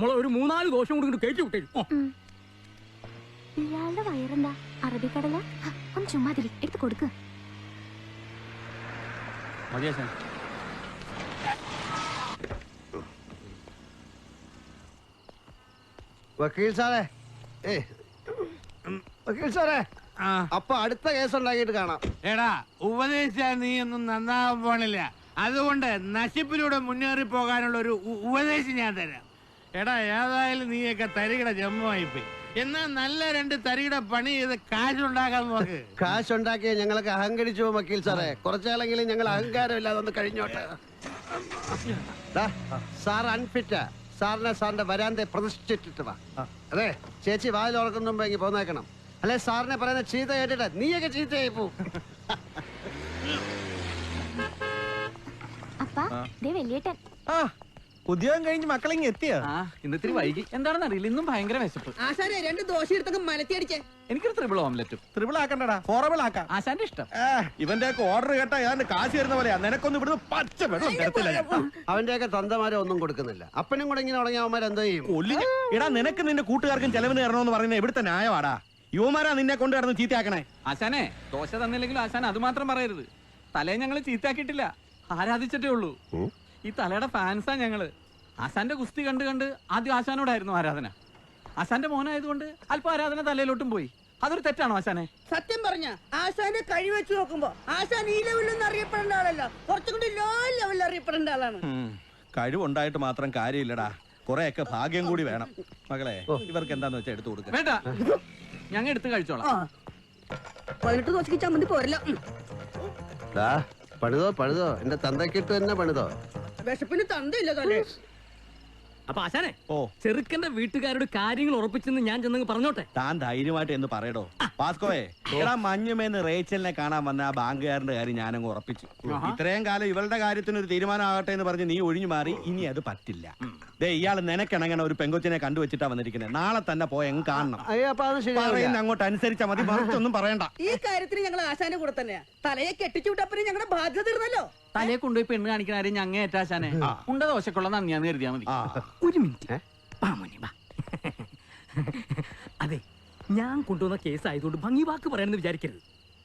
മോളെ ഒരു മൂന്നാൽ ദോഷം കൂടി ഇങ്ങോട്ട് കയറ്റി വിട്ടേ ഇയാളുടെ വയറെന്താ? അറബിക്കടല? ഒന്ന് ചുമ്മാതിരി എടുത്ത് കൊടുക്ക. വക്കീൽ സാറേ. ഏ വക്കീൽ സാറേ. അപ്പൊ അടുത്ത കേസ് ഉണ്ടാക്കിയിട്ട് കാണാം. എടാ ഉപദേശിച്ചാ നീ ഒന്നും നന്നാവാൻ പോണില്ല. അതുകൊണ്ട് നശിപ്പിലൂടെ മുന്നേറി പോകാനുള്ള ഒരു ഉപദേശം ഞാൻ തരാം. എടാ ഏതായാലും നീയൊക്കെ തരികിട ജമ്മുവായിപ്പോയി എന്നാ നല്ല രണ്ട് തരികിട പണി ചെയ്ത് കാശുണ്ടാക്കാൻ നോക്ക്. കാശുണ്ടാക്കിയ ഞങ്ങളൊക്കെ അഹങ്കരിച്ചു പോകും വക്കീൽ സാറേ. കുറച്ചാലെങ്കിലും ഞങ്ങൾ അഹങ്കാരം ഇല്ലാതെ ഒന്ന് കഴിഞ്ഞോട്ടെ. ദാ, സാർ അൺഫിറ്റാ സാറിനെ സാറിന്റെ വരാന്തെ പ്രതിഷ്ഠിച്ചിട്ട് വാ. അതെ ചേച്ചി വാതിൽ ഉറക്കുന്ന മുമ്പ് എങ്കിൽ പോന്നേക്കണം. അല്ലെ സാറിനെ പറയുന്ന ചീത്ത കേട്ടിട്ട് നീയൊക്കെ ചീത്തയായി പോ അപ്പാ ദേ വലിയേട്ടൻ. ആ. ഉദ്യോഗം കഴിഞ്ഞ് മക്കളിങ് എത്തിയോ? ഇന്നത്തിരി ഇന്നിത്തിരി വൈകി. എന്താണെന്ന് അറിയില്ല. ഇന്നും ഭയങ്കര വിശപ്പ്. ആശാനെ രണ്ട് ദോശ എടുത്തൊക്കെ മലത്തി അടിച്ചേ. എനിക്കൊരു ത്രിബിൾ ഓംലെറ്റും. ത്രിപിൾ ആക്കണ്ടടാ ഫോറബിൾ ആക്കാം. ആശാന്റെ ഇഷ്ടം. ഇവന്റെ ഒക്കെ ഓർഡർ കേട്ടാ ഏതാണ്ട് കാശ് തരുന്ന പോലെയാ. നിനക്കൊന്നും ഇവിടുന്ന് പച്ച വെള്ളം തരത്തില്ല ഞാൻ. അവന്റെയൊക്കെ തന്തമാരെ ഒന്നും കൊടുക്കുന്നില്ല. അപ്പനും കൂടെ ഇങ്ങനെ തുടങ്ങിയ അവന്മാർ എന്തോ ചെയ്യും? കൊല്ലിഞ്ഞ്. എടാ നിനക്ക് നിന്റെ കൂട്ടുകാർക്കും ചെലവിന് തരണമെന്ന് പറയുന്നത് ഇവിടുത്തെ ന്യായമാടാ യുവമാരാ നിന്നെ കൊണ്ട് കിടന്ന് ചീത്തയാക്കണേ. ആശാനെ ദോശ തന്നില്ലെങ്കിലും ആശാൻ അത് മാത്രം പറയരുത്. തലേ ഞങ്ങൾ ചീത്താക്കിയിട്ടില്ല ആരാധിച്ചിട്ടേ ഉള്ളൂ. ഈ തലയുടെ ഫാൻസാ ഞങ്ങൾ. ആശാന്റെ ഗുസ്തി കണ്ട് കണ്ട് ആദ്യം ആശാനോടായിരുന്നു ആരാധന. ആശാന്റെ മോനായതുകൊണ്ട് അല്പം ആരാധന തലയിലോട്ടും പോയി. അതൊരു തെറ്റാണോ ആശാനെ? സത്യം പറഞ്ഞ ആശാന്റെ കഴിവ് വെച്ച് നോക്കുമ്പോ ആശാൻ ഈ ലെവലിലൊന്നും അറിയപ്പെടേണ്ട ആളല്ലോ. കുറച്ചും കൂടി ലോ ലെവലിൽ അറിയപ്പെടേണ്ട ആളാണ്. കഴിവുണ്ടായിട്ട് മാത്രം കാര്യമില്ലടാ. കുറെയൊക്കെ ഭാഗ്യം കൂടി വേണം. മകളെ ഇവർക്ക് എന്താന്ന് വെച്ചാൽ എടുത്തു കൊടുക്ക. വേണ്ട. ഞങ്ങൾ എടുത്ത് കഴിച്ചോളാം. പതിനെട്ട് ദോശക്ക് ചമ്മന്തി പോരല്ലോ. പഴുതോ പഴുതോ. പണിതോ പണിതോ എന്റെ തന്തക്കിട്ട് തന്നെ പണിതോ വിശപ്പിന് തന്തയില്ല തന്നെ അപ്പൊ ആശാനെ ഓ. ചെറുക്കന്റെ വീട്ടുകാരോട് കാര്യങ്ങൾ ഉറപ്പിച്ചെന്ന് ഞാൻ ചെന്നങ്ങ് പറഞ്ഞോട്ടെ? താൻ ധൈര്യമായിട്ട് എന്ന് പറയടോ. പാസ്കോയെ എടാ മഞ്ഞുമേന്ന് റേച്ചലിനെ കാണാൻ വന്ന ആ ബാങ്കുകാരന്റെ കാര്യം ഞാനങ്ങ് ഉറപ്പിച്ചു. ഇത്രയും കാലം ഇവളുടെ കാര്യത്തിന് ഒരു തീരുമാനമാകട്ടെ എന്ന് പറഞ്ഞ് നീ ഒഴിഞ്ഞു മാറി ഇനി അത് പറ്റില്ല. ദേ ഇയാൾ നിനക്കിണങ്ങണ ഒരു പെങ്കൊച്ചിനെ കണ്ടുവച്ചിട്ടാ വന്നിരിക്കുന്നത് നാളെ തന്നെ പോയി അങ്ങ് കാണണം. അയ്യോ അപ്പൊ അത് ശരിയാവില്ല. പറയുന്ന അങ്ങോട്ട് അനുസരിച്ചാ മതി മറിച്ചൊന്നും പറയണ്ട. ഈ കാര്യത്തിന് ഞങ്ങൾ ആശാന്റെ കൂടെ തന്നെയാ. തലയെ കെട്ടിച്ചു വിട്ടപ്പനെ ഞങ്ങളുടെ ബാധ്യത തീർന്നല്ലോ. തലയെ കൊണ്ടുപോയി പെണ്ണ് കാണിക്കുന്ന കാര്യം ഞങ്ങ ഏറ്റാശാനെ ഉണ്ട ദോശക്കുള്ള നന്ദിയാന്ന് കരുതിയാ മതി. ആ. ഒരു മിനിറ്റ്. വാ മോനെ, വാ. അതെ ഞാൻ കൊണ്ടുവന്ന കേസ് ആയതുകൊണ്ട് ഭംഗി വാക്ക് പറയാനെന്ന് വിചാരിക്കരുത്.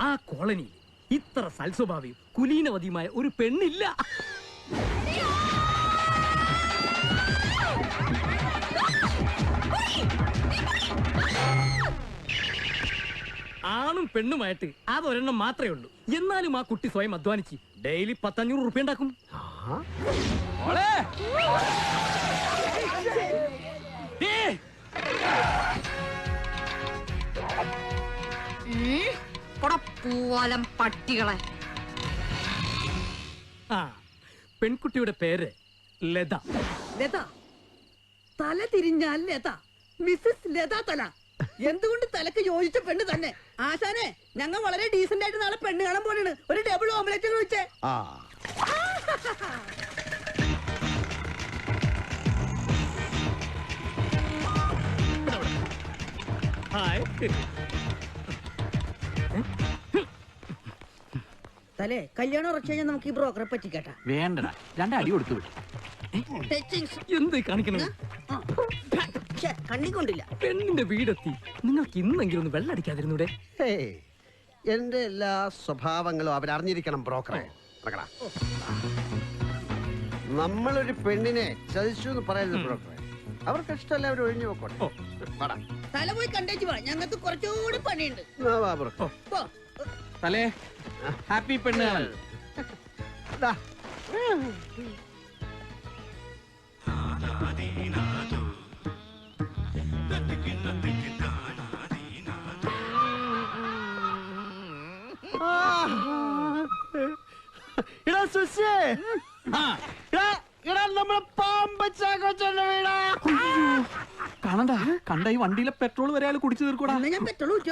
ആ കോളനിയിൽ ഇത്ര സൽസ്വഭാവിയും കുലീനവതിയുമായ ഒരു പെണ്ണില്ല. ആണും പെണ്ണുമായിട്ട് അതൊരെണ്ണം മാത്രമേ ഉള്ളൂ. എന്നാലും ആ കുട്ടി സ്വയം അധ്വാനിച്ച് ഡെയിലി പത്തഞ്ഞൂറ് റുപ്യ ഉണ്ടാക്കും. പൂവാലം പട്ടികളെ. ആ പെൺകുട്ടിയുടെ പേര് ലത. ലത. തല തിരിഞ്ഞാൽ ലത. മിസ്സസ് ലത തല എന്തുകൊണ്ട് തലക്ക് യോജിച്ച പെണ്ണ് തന്നെ? ആശാനെ ഞങ്ങൾ വളരെ ഡീസന്റ് ആയിട്ട് നാളെ പെണ്ണ് കാണാൻ പോലെയാണ് ഒരു ഡബിൾ ഓംലെറ്റ് വെച്ചേ ആ. ഹായ്. തലേ കല്യാണം ഉറച്ചു കഴിഞ്ഞാൽ നമുക്ക് ഈ ബ്രോക്കറെ പറ്റിക്കേട്ടാ. വേണ്ടടാ. രണ്ടടി കൊടുത്തു വിട്ടു. എന്ത് കാണിക്കണത്? കണ്ണിക്കൊണ്ടില്ല പെണ്ണിന്റെ വീടെത്തി. നിങ്ങൾക്ക് ഇന്നെങ്കിലും ഒന്ന് വെള്ളടിക്കാതിരുന്നൂടെ? ഹേയ്, എന്റെ എല്ലാ സ്വഭാവങ്ങളും അവരറിഞ്ഞിരിക്കണം ബ്രോക്കറെ. മകളാ നമ്മളൊരു പെണ്ണിനെ ചതിച്ചു എന്ന് പറയരുത് ബ്രോക്കറെ. അവർക്ക് ഇഷ്ടമല്ല അവർ ഒഴിഞ്ഞു പോക്കോട്ടെ. വാടാ. തല പോയി കണ്ടേച്ചു വാ. ഞങ്ങൾക്ക് കുറച്ചുകൂടി പണിയുണ്ട്. ആ, വാ ബ്രോക്കർ. പോ. തലേ ഹാപ്പി പെണ്ണ് കാണൽ ദാ. എടാ സുശേ. കാണണ്ട. കണ്ട ഈ വണ്ടിയിലെ പെട്രോൾ വരെ അയാൾ കുടിച്ചു തീർക്കൂടാ ഞാൻ പെട്രോൾ ഊറ്റി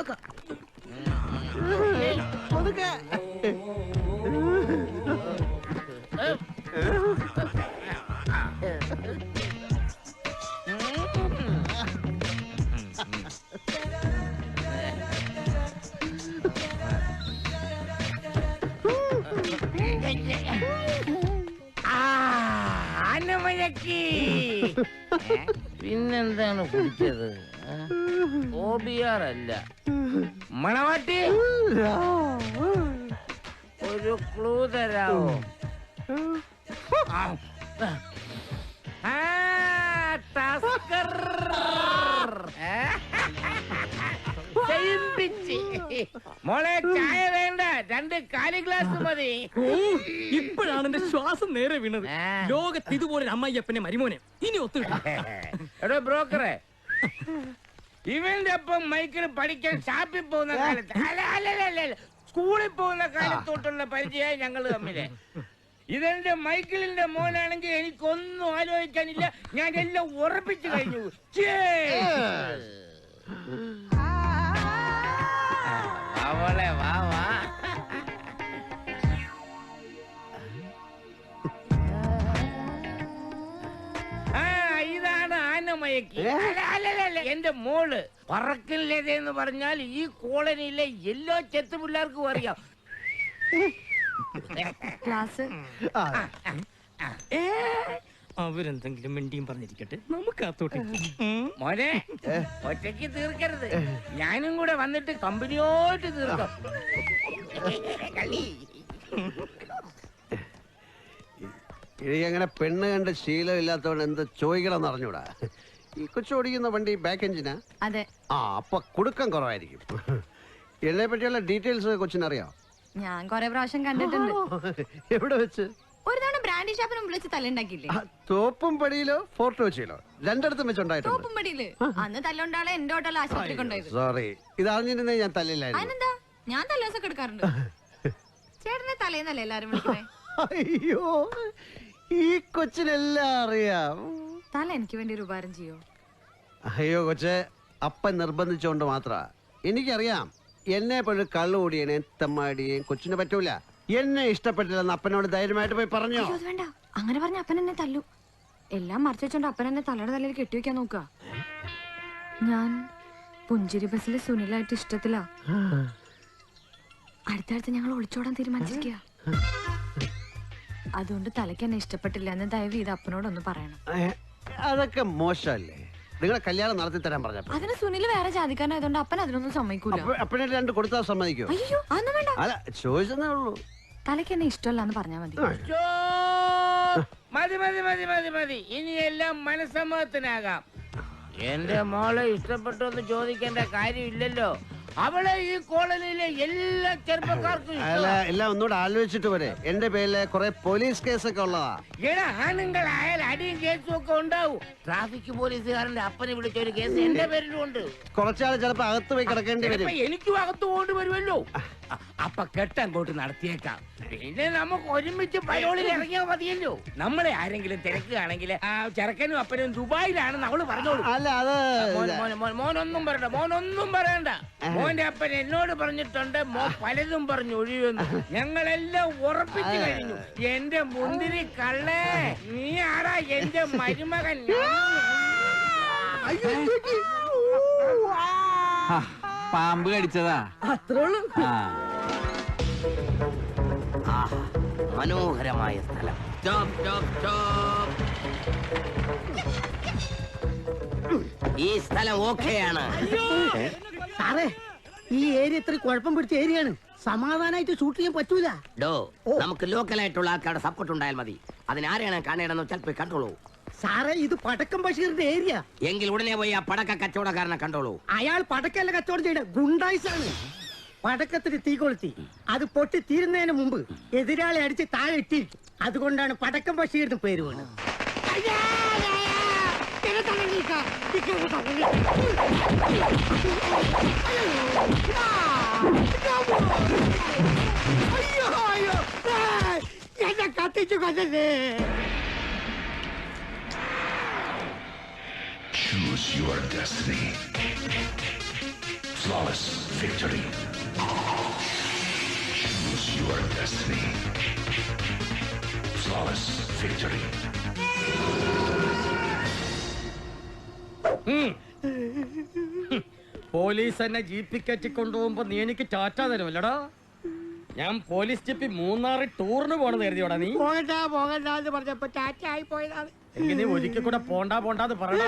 ഏ? പിന്നെന്താണ് കുടിച്ചത്? ഓബിയാർ അല്ല. മണവാട്ടി? ഒരു ക്ലൂ തരാവോ? ടസ്കർ. മോളെ ചായ വേണ്ട രണ്ട് കാലി ഗ്ലാസ് മതി. ഓ ഇപ്പോഴാണ് എന്റെ ശ്വാസം നേരെ വീണത്. ലോകത്ത് ഇതുപോലെ ഒരു മരിമോനെ മരുമോനെ. ഇനി ഒത്തു എടോ ബ്രോക്കറെ ഇവന്റെ ഒപ്പം മൈക്കിന് പഠിക്കാൻ ഷാപ്പിൽ പോകുന്ന കാലത്ത് അല്ല അല്ല അല്ല, അല്ല അല്ല. സ്കൂളിൽ പോകുന്ന കാലത്തോട്ടുള്ള പരിചയമായി ഞങ്ങൾ തമ്മിൽ. ഇതെന്റെ മൈക്കിളിന്റെ മോനാണെങ്കിൽ എനിക്കൊന്നും ആലോചിക്കാനില്ല. ഞാൻ എല്ലാം ഉറപ്പിച്ചു കഴിഞ്ഞു. Cheers. അവളെ വാ വാ ആ ഇതാണ് ആനമയക്കി. എന്റെ മോൾ പറക്കില്ലത് എന്ന് പറഞ്ഞാൽ ഈ കോളനിയിലെ എല്ലാ ചെത്തു പിള്ളേർക്കും അറിയാം. ക്ലാസ്? അവരെന്തെങ്കിലും മിണ്ടിയും പറഞ്ഞിരിക്കട്ടെ. നമുക്ക് അത്തോട്ടെ മോനെ ഒറ്റയ്ക്ക് തീർക്കരുത്. ഞാനും കൂടെ വന്നിട്ട് കമ്പനിയോട്ട് തീർക്കാം. അങ്ങനെ പെണ്ണ് കണ്ട് ശീലമില്ലാത്തവൻ എന്ത് ചോദിക്കണം എന്ന് അറിഞ്ഞൂടാ? ഈ കൊച്ചോടിക്കുന്ന വണ്ടി ബാക്ക് എഞ്ചിനാ അതെ. ആ അപ്പൊ കുടുക്കം കുറവായിരിക്കും. എന്നെ പറ്റിയുള്ള ഡീറ്റെയിൽസ് കൊച്ചിനറിയാം? ഞാൻ കൊറേ പ്രാവശ്യം കണ്ടിട്ടുണ്ട്. എവിടെ വെച്ച്? ഒരു ഷോപ്പിനും വിളിച്ച് തല്ലുണ്ടാക്കിയില്ലേ? തോപ്പും പടിയിലോ ഫോർട്ട് കൊച്ചിയിലോ രണ്ടിടത്തും വെച്ചുണ്ടായിട്ടുണ്ട്. തോപ്പുംപടിയിൽ അന്ന് തല്ലുണ്ടാളെ എന്റെ ഹോട്ടലിൽ ആശുപത്രി കൊണ്ടുപോയത്. സോറി ഇത് അറിഞ്ഞിരുന്നേ ഞാൻ തല്ലില്ലായിരുന്നു. അതിനെന്താ? ഞാൻ തല്ലോസൊക്കെ എടുക്കാറുണ്ട്. ചേട്ടനെ തലേന്നല്ലേ എല്ലാരും വിളിക്കണേ അയ്യോ ഈ കൊച്ചിനെല്ലാം അറിയാം. തല എനിക്ക് വേണ്ടി ഒരു ഉപകാരം ചെയ്യോ? അയ്യോ കൊച്ചെ അപ്പൻ നിർബന്ധിച്ചോണ്ട് മാത്ര. എനിക്കറിയാം എന്നെ പോലെ കള്ളുകൂടിയനെ തെമ്മാടിയേയും കൊച്ചിനെ പറ്റൂല. എന്നെ ഇഷ്ടപ്പെട്ടില്ലെന്ന് അപ്പനോട് ധൈര്യമായിട്ട് പോയി പറഞ്ഞോ? അയ്യോ അത് വേണ്ട. അങ്ങനെ പറഞ്ഞ അപ്പൻ എന്നെ തല്ലു. എല്ലാം മറച്ചു വെച്ചോണ്ട് അപ്പൻ എന്നെ തലയുടെ തലയിൽ കെട്ടിവെക്കാൻ നോക്കുക ഞാൻ പുഞ്ചിരി ബസ്സിലെ സുനിലായിട്ട് ഇഷ്ടത്തിലാ. അടുത്ത ആഴ്ച ഞങ്ങൾ ഒളിച്ചോടാൻ തീരുമാനിച്ചിരിക്കുക അതുകൊണ്ട് തലയ്ക്ക് എന്നെ ഇഷ്ടപ്പെട്ടില്ല എന്ന് ദയവ് ചെയ്ത് അപ്പനോടൊന്ന് പറയണം. ഏ, അതൊക്കെ മോശമല്ലേ? നിങ്ങളെ കല്യാണം നടത്തി തരാൻ പറഞ്ഞപ്പോ അതിന് സുനിൽ വേറെ ജാതിക്കാരനായതുകൊണ്ട് അപ്പൻ അതിനൊന്നും സമ്മതിക്കൂല. അപ്പ- അപ്പനെ രണ്ട് കൊടുത്താൽ സമ്മതിക്കോ? അയ്യോ അതൊന്നും വേണ്ട. അല്ല ചോദിച്ചതേ ഉള്ളൂ. തലയ്ക്ക് എന്നെ ഇഷ്ടമല്ല എന്ന് പറഞ്ഞാൽ മതി ചോ! മതി മതി മതി മതി മതി. ഇനി എല്ലാം മനസ്സമ്മതത്തിനാകാം എന്റെ മോളെ ഇഷ്ടപ്പെട്ടു എന്ന് ചോദിക്കേണ്ട കാര്യമില്ലല്ലോ. അവളെ ഈ കോളനിയിലെ എല്ലാ ചെറുപ്പക്കാർക്കും അല്ല എല്ലാം ഒന്നുകൂടെ ആലോചിച്ചിട്ട് വരെ. എന്റെ പേരിൽ കുറെ പോലീസ് കേസൊക്കെ ഉള്ളതാ. എടാ ആണുങ്ങളായാൽ അടിയും കേസും ഒക്കെ ഉണ്ടാവും. ട്രാഫിക് പോലീസുകാരന്റെ അപ്പനെ വിളിച്ച ഒരു കേസ് എന്റെ പേരിലും ഉണ്ട്. കുറച്ചാൾ ചിലപ്പോ അകത്ത് പോയി കിടക്കേണ്ടി വരും. എനിക്കും അകത്ത് പോകേണ്ടി വരുമല്ലോ. അപ്പൊ കെട്ടങ്ങോട്ട് നടത്തിയേക്കാം. പിന്നെ നമുക്ക് ഒരുമിച്ച് പരോളിൽ ഇറങ്ങിയാൽ മതിയല്ലോ. നമ്മളെ ആരെങ്കിലും തിരക്കുകയാണെങ്കിൽ ആ ചെറുക്കനും അപ്പനും ദുബായിലാണെന്ന് അവൾ പറഞ്ഞോളൂ. അല്ല അത് മോൻ- മോൻ- മോൻ- മോനൊന്നും പറയണ്ട മോനൊന്നും പറയണ്ട. മോന്റെ അപ്പൻ എന്നോട് പറഞ്ഞിട്ടുണ്ട് മോ പലതും പറഞ്ഞു ഒഴിയുന്നു ഞങ്ങളെല്ലാം ഉറപ്പിച്ചു കഴിഞ്ഞു. എന്റെ മുന്തിരി കള്ളേ നീ ആടാ എന്റെ മരുമകൻ പാമ്പ് കടിച്ചതാ. അത്രേ ഉള്ളൂ. ആ. മനോഹരമായ സ്ഥലം. ഈ സ്ഥലം ഓക്കെയാണ്. സാറേ ഈ ഏരിയ ഇത്ര കുഴപ്പം പിടിച്ച ഏരിയയാണ്. സമാധാനമായിട്ട് ഷൂട്ട് ചെയ്യാൻ പറ്റൂല. ഡോ നമുക്ക് ലോക്കൽ ആയിട്ടുള്ള ആൾക്കാരുടെ സപ്പോർട്ട് ഉണ്ടായാൽ മതി. അതിനാരെയാണ് കാണേണ്ടെന്ന് വെച്ചാൽ പോയി കണ്ടോളൂ. സാറേ ഇത് പടക്കം ബഷീറിന്റെ ഏരിയ. എങ്കിൽ ഉടനെ പോയി ആ പടക്ക കച്ചവടക്കാരനെ കണ്ടോളൂ. അയാൾ പടക്കല്ല കച്ചവടം ചെയ്യണ ഗുണ്ടായിസാണ്. പടക്കത്തിന് തീ കൊളുത്തി. അത് പൊട്ടി തീരുന്നതിന് മുമ്പ് എതിരാളെ അടിച്ച് താഴെ ഇട്ടിരിക്കും. അതുകൊണ്ടാണ് പടക്കം ബഷീറിന് പേര് വീണത് Choose your destiny. Flawless victory. Choose your destiny. Flawless victory. Police എന്നെ ജീപ്പി കയറ്റി കൊണ്ടുപോകുമ്പോ നീ എനിക്ക് ടാറ്റ തരുമല്ലടാ? ഞാൻ പോലീസ് ജീപ്പി മൂന്നാറ് ടൂറിന് പോണെന്ന് കരുതിയോടാ നീ? പോകണ്ട പോകണ്ട എന്ന് പറഞ്ഞപ്പോ ടാറ്റ ആയി പോയതാണ്. എങ്ങനെ ഒരിക്കൽ കൂടെ പോണ്ടാ പോണ്ടാന്ന് പറയണ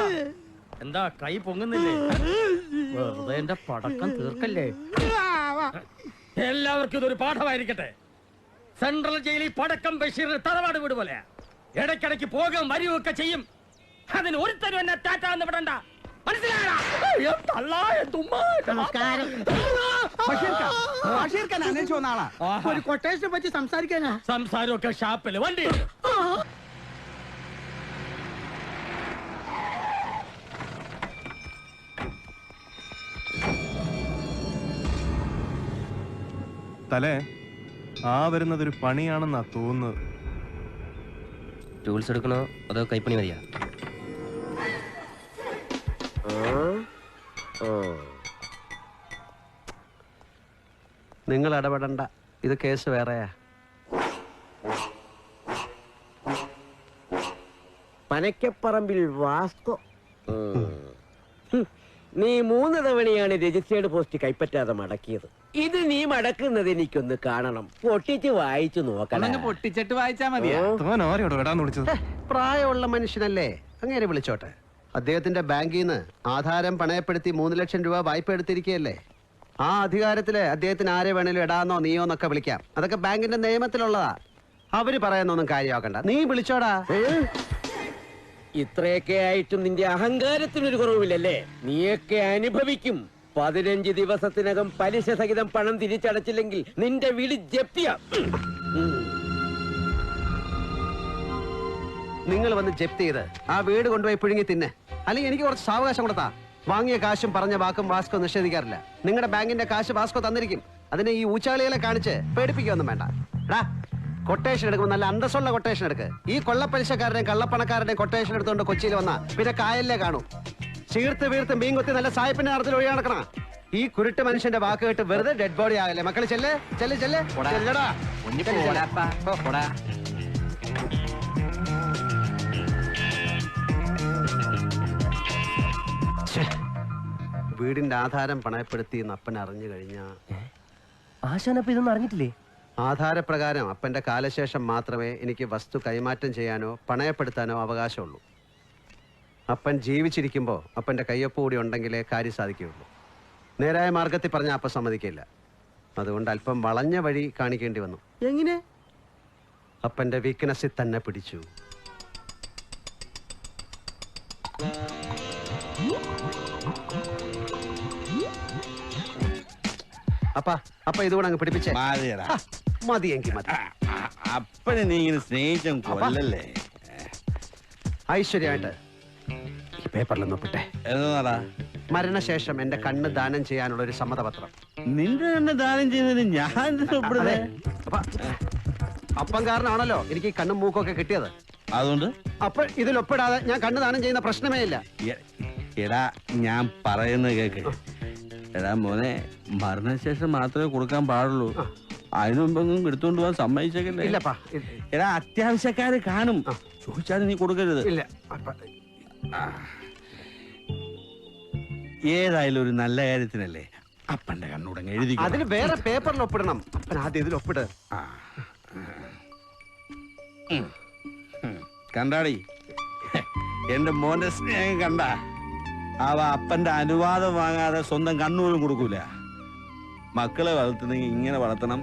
എന്താ കൈ പൊങ്ങുന്നില്ലേ? വെറുതെ എന്റെ പടക്കം തീർക്കല്ലേ? എല്ലാവർക്കും ഇതൊരു പാഠമായിരിക്കട്ടെ. സെൻട്രൽ ജയിലിൽ പടക്കം ബഷീറിന് തറവാട് വീട് പോലെ ഇടയ്ക്കിടയ്ക്ക് പോകും വരികയൊക്കെ ചെയ്യും. അതിന് ഒരുത്തരും എന്നെ ടാറ്റാന്ന് വിടണ്ട. നമസ്കാരം. ബഷീർക്കാൻ അന്വേഷിച്ചു വന്ന ആളാ ഒരു കൊട്ടേഷനെ പറ്റി സംസാരിക്കാനാ. സംസാരമൊക്കെ ഷാപ്പിൽ വണ്ടി. തലേ ആ വരുന്നത് ഒരു പണിയാണെന്നാ തോന്നുന്നത്. ടൂൾസ് എടുക്കണോ? അതോ കൈപ്പണി മതിയാ? നിങ്ങൾ ഇടപെടണ്ട. ഇത് കേസ് വേറെയാ. പനക്കപ്പറമ്പിൽ വാസ്കോ. നീ മൂന്ന് തവണയാണ് രജിസ്റ്റേർഡ് പോസ്റ്റ് കൈപ്പറ്റാതെ മടക്കിയത്. ഇത് നീ മടക്കുന്നത് എനിക്കൊന്ന് കാണണം. പൊട്ടിച്ച് വായിച്ചു നോക്കണം. പൊട്ടിച്ചിട്ട് വായിച്ചാ വിടാന്ന് പ്രായമുള്ള മനുഷ്യനല്ലേ? അങ്ങനെ വിളിച്ചോട്ടെ. അദ്ദേഹത്തിന്റെ ബാങ്കിൽ നിന്ന് ആധാരം പണയപ്പെടുത്തി മൂന്ന് ലക്ഷം രൂപ വായ്പ എടുത്തിരിക്കുകയല്ലേ? ആ അധികാരത്തിൽ അദ്ദേഹത്തിന് ആരെ വേണേലും ഇടാന്നോ നീയോ എന്നൊക്കെ വിളിക്കാം. അതൊക്കെ ബാങ്കിന്റെ നിയമത്തിലുള്ളതാ. അവർ പറയുന്നൊന്നും കാര്യമാക്കണ്ട. നീ വിളിച്ചോടാ. ഇത്രയൊക്കെ ആയിട്ടും നിന്റെ അഹങ്കാരത്തിനൊരു കുറവില്ലല്ലേ നീയൊക്കെ അനുഭവിക്കും. പതിനഞ്ച് ദിവസത്തിനകം പലിശ സഹിതം പണം തിരിച്ചടച്ചില്ലെങ്കിൽ നിന്റെ വിളി ജപ്തിയാ. നിങ്ങൾ വന്ന് ജപ്തി ചെയ്ത് ആ വീട് കൊണ്ടുപോയി പിഴുങ്ങി തിന്നെ. അല്ലെങ്കിൽ എനിക്ക് കുറച്ച് സാവകാശം കൊടുത്താ. വാങ്ങിയ കാശും പറഞ്ഞ വാക്കും വാസ്കോ നിഷേധിക്കാറില്ല. നിങ്ങളുടെ ബാങ്കിന്റെ കാശ് വാസ്കോ തന്നിരിക്കും. അതിനെ ഈ ഊച്ചാളികളെ കാണിച്ച് പേടിപ്പിക്കൊന്നും വേണ്ട. എടാ കൊട്ടേഷൻ എടുക്കുമ്പോൾ നല്ല അന്തസ്സുള്ള കൊട്ടേഷൻ എടുക്ക്. ഈ കൊള്ളപ്പലിശക്കാരുടെയും കള്ളപ്പണക്കാരുടെയും കൊട്ടേഷൻ എടുത്തുകൊണ്ട് കൊച്ചിയിൽ വന്ന പിന്നെ കായലിലെ കാണൂ. ചീർത്ത് വീർത്ത് മീൻ കൊത്തി നല്ല സായിപ്പിന്റെ നടത്തിൽ ഒഴി നടക്കണം. ഈ കുരുട്ട് മനുഷ്യന്റെ വാക്ക് കേട്ട് വെറുതെ ഡെഡ് ബോഡി ആകല്ലേ. മക്കൾ ചെല്ലേ ചെല്ലേ ചെല്ലേ. ചെല്ലടാ. വീടിന്റെ ആധാരം പണയപ്പെടുത്തി എന്ന് അപ്പൻ അറിഞ്ഞു കഴിഞ്ഞാ ആശാനപ്പ ഇതൊന്നും അറിഞ്ഞിട്ടില്ലേ? ആധാരപ്രകാരം അപ്പന്റെ കാലശേഷം മാത്രമേ എനിക്ക് വസ്തു കൈമാറ്റം ചെയ്യാനോ പണയപ്പെടുത്താനോ അവകാശമുള്ളൂ. അപ്പൻ ജീവിച്ചിരിക്കുമ്പോൾ അപ്പന്റെ കയ്യൊപ്പ് കൂടി ഉണ്ടെങ്കിലേ കാര്യം സാധിക്കുകയുള്ളൂ. നേരായ മാർഗത്തിൽ പറഞ്ഞ അപ്പ സമ്മതിക്കില്ല. അതുകൊണ്ട് അല്പം വളഞ്ഞ വഴി കാണിക്കേണ്ടി വന്നു. എങ്ങനെ? അപ്പന്റെ വീക്ക്നെസ്സിൽ തന്നെ പിടിച്ചു. അപ്പ അപ്പ ഇതുകൂടെ അങ്ങ് പിടിപ്പിച്ചേ. മതിയടാ. ഹ, മതി. അപ്പനെ നീ ഇങ്ങനെ സ്നേഹിച്ചും കൊല്ലല്ലേ? ഐശ്വര്യമായിട്ട് ഈ പേപ്പറിൽ ഒപ്പിട്ടെ. എന്താടാ മരണശേഷം എന്റെ കണ്ണ് ദാനം ചെയ്യാനുള്ള ഒരു സമ്മതപത്രം. നിന്റെ കണ്ണ് ദാനം ചെയ്യുന്നതിന് ഞാൻ ഉൾപ്പെടുന്നേ? അപ്പ അപ്പം കാരണമാണല്ലോ എനിക്ക് ഈ കണ്ണും മൂക്കൊക്കെ കിട്ടിയത്. അതുകൊണ്ട്? അപ്പൊ ഇതിലൊപ്പിടാതെ ഞാൻ കണ്ണ് ദാനം ചെയ്യുന്ന പ്രശ്നമേ ഇല്ല. എ- എടാ ഞാൻ പറയുന്നത് കേക്ക്. എടാ മോനെ മരണശേഷം മാത്രമേ കൊടുക്കാൻ പാടുള്ളൂ. അതിനു മുമ്പെങ്കിലും എടുത്തോണ്ട് പോകാൻ സമ്മതിച്ചേക്കല്ലേ? ഇല്ലപ്പാ എടാ അത്യാവശ്യക്കാര് കാണും. ചോദിച്ചാൽ നീ കൊടുക്കരുത്. ഇല്ല ഏതായാലും ഒരു നല്ല കാര്യത്തിനല്ലേ അപ്പന്റെ കണ്ണുടങ്ങ് എഴുതി അതിന് വേറെ പേപ്പറിൽ ഒപ്പിടണം. അപ്പൻ ആദ്യം ഇതിൽ ഒപ്പിട്. കണ്ടാടി? എന്റെ മോന്റെ സ്നേഹം കണ്ട? അവ അപ്പന്റെ അനുവാദം വാങ്ങാതെ സ്വന്തം കണ്ണൂരും കൊടുക്കൂല. മക്കളെ വളർത്തുന്നെങ്കിൽ ഇങ്ങനെ വളർത്തണം.